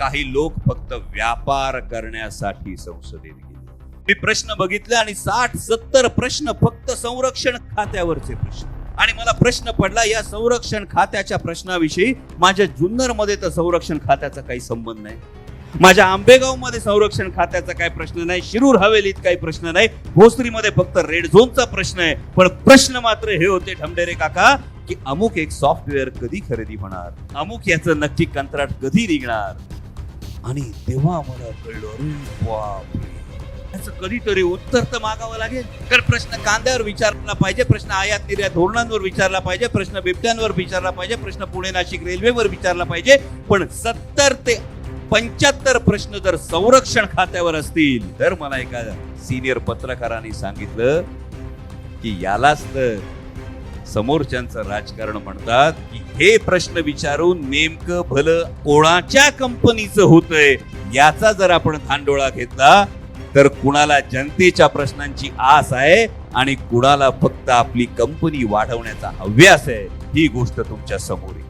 काही लोक फक्त व्यापार करण्यासाठी संसदेत गेले. मी प्रश्न बघितले आणि साठ सत्तर प्रश्न फक्त संरक्षण खात्यावरचे प्रश्न. आणि मला प्रश्न पडला या संरक्षण खात्याच्या प्रश्नाविषयी माझ्या जुन्नरमध्ये तर संरक्षण खात्याचा काही संबंध नाही. माझ्या आंबेगावमध्ये संरक्षण खात्याचा काही प्रश्न नाही शिरूर हवेलीत काही प्रश्न नाही भोसरीमध्ये फक्त रेड झोनचा प्रश्न आहे. पण प्रश्न मात्र हे होते ढमडेरे काका की अमुक एक सॉफ्टवेअर कधी खरेदी होणार? अमुक याचं नक्की कंत्राट कधी निघणार? आणि तेव्हा मला कळलं अरे बापरे याचं कधीतरी उत्तर तर मागावं लागेल. तर प्रश्न कांद्यावर विचारला पाहिजे प्रश्न आयात निर्यात धोरणांवर विचारला पाहिजे प्रश्न बिबट्यांवर विचारला पाहिजे प्रश्न पुणे नाशिक रेल्वेवर विचारला पाहिजे. पण सत्तर ते पंच्याहत्तर प्रश्न जर संरक्षण खात्यावर असतील तर मला एका सिनियर पत्रकारांनी सांगितलं की यालाच तर समोरच्यांचं राजकारण म्हणतात की हे प्रश्न विचारून नेमकं भलं कोणाच्या कंपनीचं होतंय याचा जर आपण धांडोळा घेतला तर कुणाला जनतेच्या प्रश्नांची आस आहे आणि कुणाला फक्त आपली कंपनी वाढवण्याचा हव्यास आहे ही गोष्ट तुमच्यासमोर आहे.